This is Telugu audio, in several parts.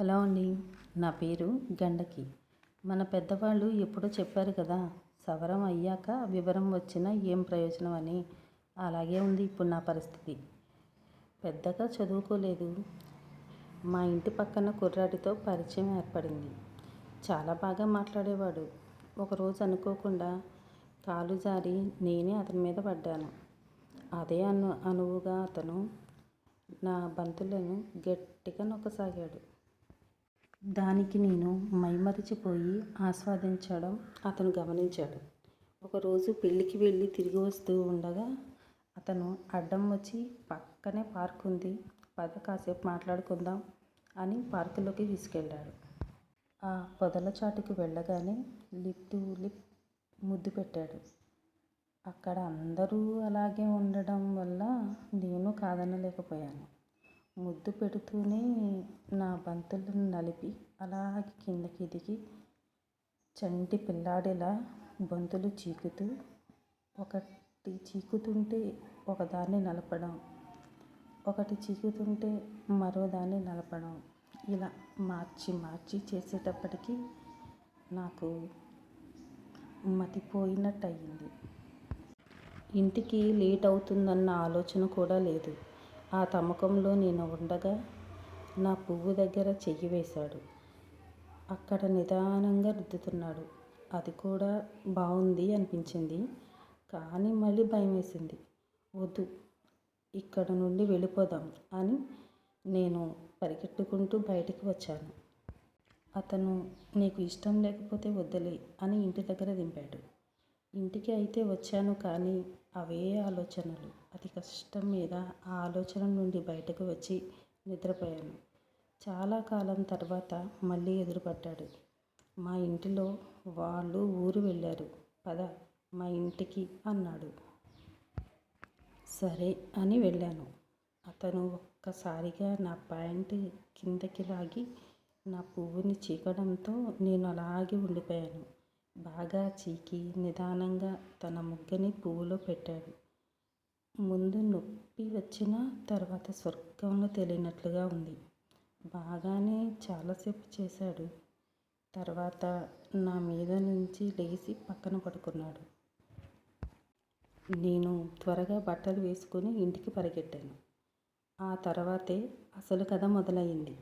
హలో అండి నా పేరు గండకి. మన పెద్దవాళ్ళు ఎప్పుడో చెప్పారు కదా సవరం అయ్యాక వివరం వచ్చినా ఏం ప్రయోజనం అని. అలాగే ఉంది ఇప్పుడు నా పరిస్థితి. పెద్దగా చదువుకోలేదు. మా ఇంటి పక్కన కుర్రాడితో పరిచయం ఏర్పడింది. చాలా బాగా మాట్లాడేవాడు. ఒకరోజు అనుకోకుండా కాలు జారి నేనే అతని మీద పడ్డాను. అదే అను అనువుగా అతను నా బంతులను గట్టిగా నొక్కసాగాడు. దానికి నేను మైమరిచిపోయి ఆస్వాదించడం అతను గమనించాడు. ఒకరోజు పెళ్ళికి వెళ్ళి తిరిగి వస్తూ ఉండగా అతను అడ్డం వచ్చి పక్కనే పార్క్ ఉంది పద కాసేపు మాట్లాడుకుందాం అని పార్కులోకి తీసుకెళ్ళాడు. ఆ పొదల చాటుకు వెళ్ళగానే లిప్ టు లిప్ ముద్దు పెట్టాడు. అక్కడ అందరూ అలాగే ఉండడం వల్ల నేను కాదనలేకపోయాను. ముద్దు పెడుతూనే నా బంతులను నలిపి అలాగే కిందకి దిగి చంటి పిల్లాడిలా బంతులు చీకుతూ ఒకటి చీకుతుంటే ఒకదాన్ని నలపడం ఒకటి చీకుతుంటే మరో దాన్ని నలపడం ఇలా మార్చి మార్చి చేసేటప్పటికి నాకు మతిపోయినట్టు అయ్యింది ఇంటికి లేట్ అవుతుందన్న ఆలోచన కూడా లేదు. ఆ తమకంలో నేను ఉండగా నా పువ్వు దగ్గర చెయ్యి వేశాడు. అక్కడ నిదానంగా రుద్దుతున్నాడు. అది కూడా బాగుంది అనిపించింది. కానీ మళ్ళీ భయం వేసింది. వద్దు ఇక్కడ నుండి వెళ్ళిపోదాం అని నేను పరిగెట్టుకుంటూ బయటికి వచ్చాను. అతను నీకు ఇష్టం లేకపోతే వద్దలే అని ఇంటి దగ్గర దింపాడు. ఇంటికి అయితే వచ్చాను కానీ అవే ఆలోచనలు. అతి కష్టం మీద ఆ ఆలోచన నుండి బయటకు వచ్చి నిద్రపోయాను. చాలా కాలం తర్వాత మళ్ళీ ఎదురుపడ్డాడు. మా ఇంటిలో వాళ్ళు ఊరు వెళ్ళారు. పద మా ఇంటికి అన్నాడు. సరే అని వెళ్ళాను. అతను ఒక్కసారిగా నా ప్యాంటు కిందకి లాగి నా పువ్వుని చీకడంతో నేను అలాగే ఉండిపోయాను. బాగా చీకి నిదానంగా తన ముగ్గని పువ్వులో పెట్టాడు. ముందు నొప్పి వచ్చిన తర్వాత స్వర్గంలో తెలియనట్లుగా ఉంది. బాగానే చాలాసేపు చేశాడు. తర్వాత నా మీద నుంచి లేచి పక్కన పడుకున్నాడు. నేను త్వరగా బట్టలు వేసుకుని ఇంటికి పరిగెట్టాను. ఆ తర్వాతే అసలు కథ మొదలయ్యింది.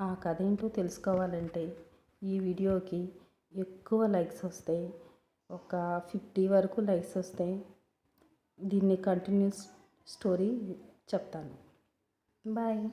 ఆ కథ ఏంటో తెలుసుకోవాలంటే ఈ వీడియోకి ఎక్కువ లైక్స్ వస్తాయి. ఒక ఫిఫ్టీ వరకు లైక్స్ వస్తాయి. దీన్ని కంటిన్యూస్ స్టోరీ చెప్తాను. బాయ్.